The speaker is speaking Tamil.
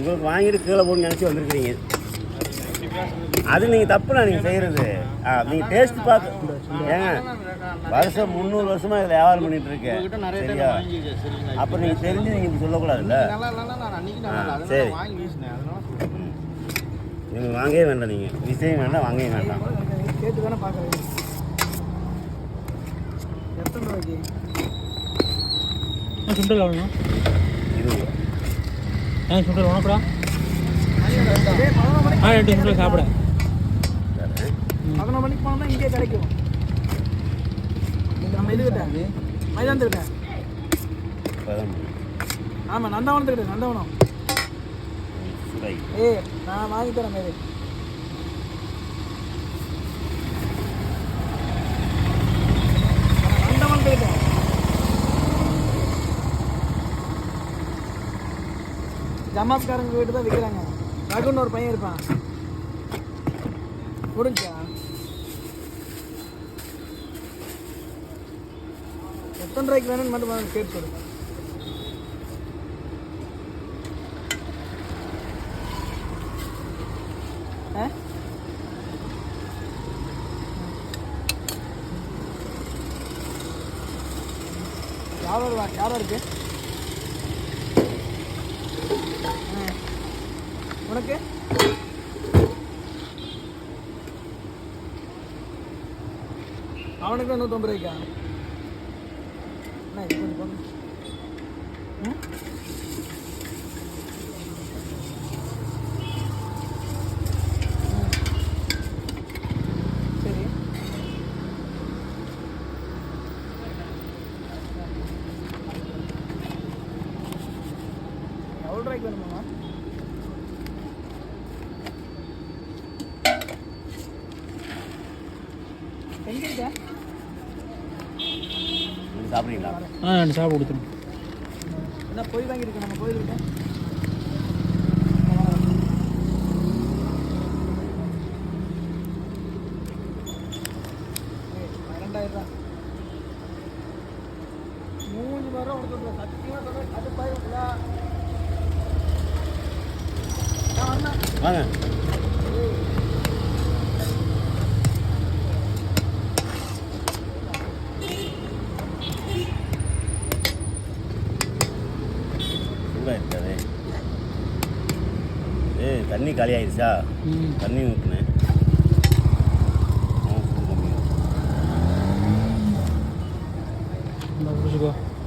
உங்களுக்கு வாங்கிட்டு கீழே போகணும்னு நினச்சி வந்திருக்கிறீங்க. அது நீங்கள் தப்புண்ணா நீங்கள் செய்கிறது நீங்கள் டேஸ்ட் பார்க்க ஏங்க வருஷம் முந்நூறு வருஷமாக இதில் வியாபாரம் பண்ணிட்டு உங்ககிட்ட இருக்கேன் சரியா? அப்போ நீங்கள் தெரிஞ்சு நீங்கள் இப்படி சொல்லக்கூடாதுல்ல? ஆ, சரி. நீங்கள் வாங்கவே வேண்டாம் நீங்கள் விஷயம் வேண்டாம் வாங்கவே வேண்டாம். கேட்டு தானே பார்க்குறேன் எத்தனை ரூபாய்க்கு? சுண்டல் ஏன் சுண்டல் உனக்குடா ஆ ரெண்டு சுண்டல் சாப்பிட. பதினொரு மணிக்கு போனோம்னா இங்கே கிடைக்கும் இது நம்ம இதுகிட்ட மைதானத்துக்கிட்ட ஆமாம் நந்தவனத்துக்கிட்ட நந்தவனம். சுடாய் ஏய் நான் வாங்கி தரேன் மேரி நந்தவனத்துக்கிட்ட ஜமாஸ்காரங்க வீட்டு தான் விற்கிறாங்க ரகுன்னு ஒரு பையன் இருப்பான். முடிஞ்சா எத்தனை ரூபாய்க்கு வேணும்னு மட்டும் கேட்டு சொல்லுங்க ஆ? யாரோ யாரோ இருக்கு? ഉണക്ക്? അവനക്ക് ഒന്ന് തൊമ്പരയ്ക്കാണ് எவ்வளோ ரூபாய்க்கு நீங்கள் சாப்பிட்றீங்களா? ஆ ரெண்டு சாப்பிட கொடுத்துருங்க. என்ன போய் வாங்கியிருக்க நம்ம கோயிலுக்கு? ரெண்டாயிரம் ரூபா. மூணு வர உனக்கு சத்தியமாக சொல்கிறேன் அது வாங்க. இருக்காது ஏ தண்ணி காலி ஆயிடுச்சா தண்ணி ஊற்றுனேன் Let's.